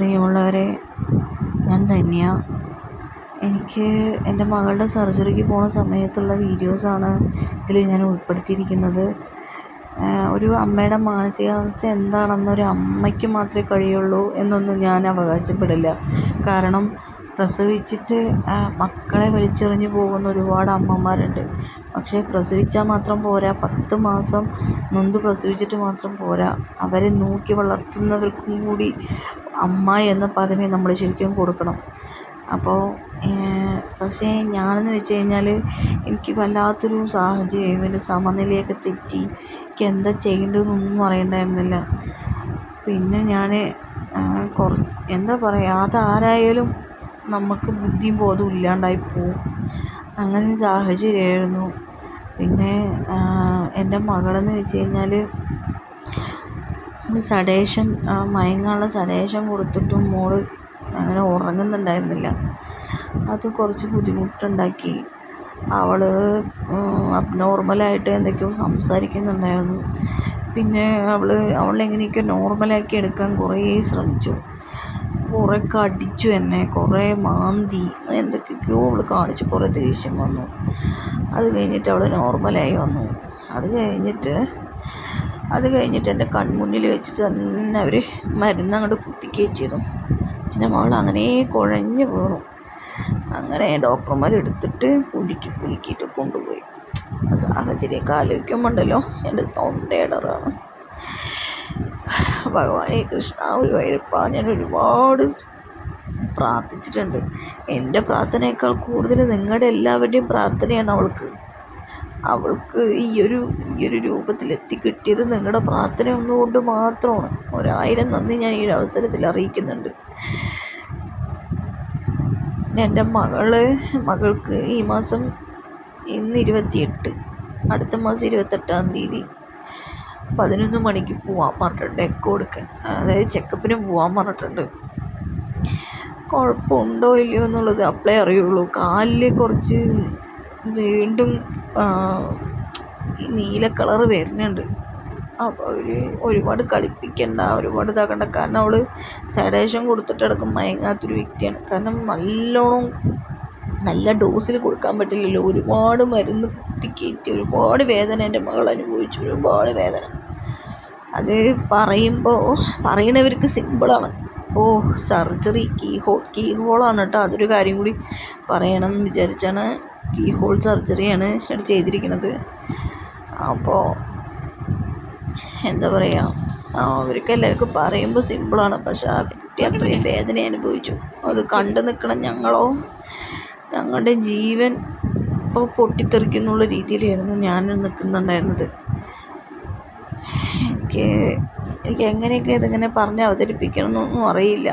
പ്രിയമുള്ളവരെ ഞാൻ ധന്യ. എനിക്ക് എന്റെ മകളുടെ സർജറിക്ക് പോണ സമയത്തുള്ള വീഡിയോസാണ് ഇതിൽ ഞാൻ ഉൾപ്പെടുത്തിയിരിക്കുന്നത്. ഒരു അമ്മയുടെ മാനസികാവസ്ഥ എന്താണെന്ന് ഒരു അമ്മയ്ക്ക് മാത്രമേ കഴിയുള്ളൂ എന്നൊന്നും ഞാൻ അവകാശപ്പെടില്ല. കാരണം പ്രസവിച്ചിട്ട് മക്കളെ വലിച്ചെറിഞ്ഞ് പോകുന്ന ഒരുപാട് അമ്മമാരുണ്ട്. പക്ഷേ പ്രസവിച്ചാൽ മാത്രം പോരാ. പത്ത് മാസം നൊന്ത് പ്രസവിച്ചിട്ട് മാത്രം പോരാ. അവരെ നോക്കി വളർത്തുന്നവർക്കും കൂടി അമ്മ എന്ന പദവി നമ്മൾ ശരിക്കും കൊടുക്കണം. അപ്പോൾ പക്ഷേ ഞാനെന്ന് വെച്ച് കഴിഞ്ഞാൽ എനിക്ക് വല്ലാത്തൊരു സാഹചര്യം. എന്റെ സമനിലയൊക്കെ തെറ്റി. എനിക്ക് എന്താ ചെയ്യേണ്ടതെന്നൊന്നും അറിയണ്ടായിരുന്നില്ല. പിന്നെ ഞാൻ കുറ എന്താ പറയുക അതാരായാലും നമുക്ക് ബുദ്ധിയും ബോധവും ഇല്ലാണ്ടായി പോവും. അങ്ങനെ ഒരു സാഹചര്യമായിരുന്നു. പിന്നെ എന്റെ മകളെന്ന് വെച്ച് കഴിഞ്ഞാൽ സഡേഷൻ മയങ്ങാനുള്ള സഡേഷൻ കൊടുത്തിട്ടും മോൾ അങ്ങനെ ഉറങ്ങുന്നുണ്ടായിരുന്നില്ല. അത് കുറച്ച് ബുദ്ധിമുട്ടുണ്ടാക്കി. അവൾ അബ്നോർമലായിട്ട് എന്തൊക്കെയോ സംസാരിക്കുന്നുണ്ടായിരുന്നു. പിന്നെ അവൾ അവളെ എങ്ങനെയൊക്കെയോ നോർമലാക്കി എടുക്കാൻ കുറേ ശ്രമിച്ചു. കുറേ കടിച്ചു എന്നെ കുറേ മാന്തി എന്തൊക്കെയൊക്കെയോ അവൾ കാണിച്ചു. കുറേ ദേഷ്യം വന്നു. അത് കഴിഞ്ഞിട്ട് അവൾ നോർമലായി വന്നു. അത് കഴിഞ്ഞിട്ട് അത് കഴിഞ്ഞിട്ട് എന്റെ കൺമുന്നിൽ വെച്ചിട്ട് തന്നെ അവർ മരുന്ന് അങ്ങോട്ട് കുത്തിക്കുകയും ചെയ്തു. പിന്നെ മകൾ അങ്ങനെ കുഴഞ്ഞു വീണു അങ്ങനെ ഡോക്ടർമാർ എടുത്തിട്ട് കുലുക്കി കുലുക്കിയിട്ട് കൊണ്ടുപോയി. ആ സാഹചര്യമൊക്കെ ആലോചിക്കുമ്പോണ്ടല്ലോ എന്റെ തൊണ്ടയിടറാണ് ഭഗവാനെ കൃഷ്ണ ഒരു വൈരപ്പ ഞാൻ ഒരുപാട് പ്രാർത്ഥിച്ചിട്ടുണ്ട്. എന്റെ പ്രാർത്ഥനയേക്കാൾ കൂടുതൽ നിങ്ങളുടെ എല്ലാവരുടെയും പ്രാർത്ഥനയാണ് അവൾക്ക്. അവൾക്ക് ഈ ഒരു ഈ ഒരു രൂപത്തിൽ എത്തിക്കിട്ടിയത് നിങ്ങളുടെ പ്രാർത്ഥന ഒന്നുകൊണ്ട് മാത്രമാണ്. ഒരായിരം നന്ദി ഞാൻ ഈ ഒരു അവസരത്തിൽ അറിയിക്കുന്നുണ്ട്. എന്റെ മകൾ മകൾക്ക് ഈ മാസം ഇന്ന് ഇരുപത്തിയെട്ട് അടുത്ത മാസം ഇരുപത്തെട്ടാം തീയതി പതിനൊന്ന് മണിക്ക് പോവാൻ പറഞ്ഞിട്ടുണ്ട് എക്കോ എടുക്കാൻ അതായത് ചെക്കപ്പിന് പോവാൻ പറഞ്ഞിട്ടുണ്ട്. കുഴപ്പമുണ്ടോ ഇല്ലയോ എന്നുള്ളത് അപ്പളേ അറിയുള്ളൂ. കാലിൽ കുറച്ച് വീണ്ടും നീല കളർ വരുന്നുണ്ട്. അപ്പോൾ അവർ ഒരുപാട് കളിപ്പിക്കണ്ട ഒരുപാട് ഇതാക്കണ്ട. കാരണം അവൾ സഡേഷൻ കൊടുത്തിട്ടടക്കം മയങ്ങാത്തൊരു വ്യക്തിയാണ്. കാരണം നല്ലോണം നല്ല ഡോസിൽ കൊടുക്കാൻ പറ്റില്ലല്ലോ. ഒരുപാട് മരുന്ന് കുത്തിക്കയറ്റി ഒരുപാട് വേദന എന്റെ മകൾ അനുഭവിച്ചു. ഒരുപാട് വേദന. അത് പറയുമ്പോൾ പറയണവർക്ക് സിമ്പിളാണ് ഓ സർജറി കീ ഹോൾ കീ ഹോളാണ് കേട്ടോ അതൊരു കാര്യം കൂടി പറയണം എന്ന് വിചാരിച്ചാണ് കീ ഹോൾ സർജറിയാണ് ഇവിടെ ചെയ്തിരിക്കുന്നത്. അപ്പോൾ എന്താ പറയുക അവർക്ക് എല്ലാവർക്കും പറയുമ്പോൾ സിമ്പിളാണ് പക്ഷെ ആ കുട്ടി അത്രയും വേദന അനുഭവിച്ചു. അത് കണ്ടു നിൽക്കണം ഞങ്ങളോ ഞങ്ങളുടെ ജീവൻ ഇപ്പോൾ പൊട്ടിത്തെറിക്കുന്നുള്ള രീതിയിലായിരുന്നു ഞാൻ നിൽക്കുന്നുണ്ടായിരുന്നത് എനിക്ക് എനിക്ക് എങ്ങനെയൊക്കെ ഇതിങ്ങനെ പറഞ്ഞ് അവതരിപ്പിക്കണം എന്നൊന്നും അറിയില്ല.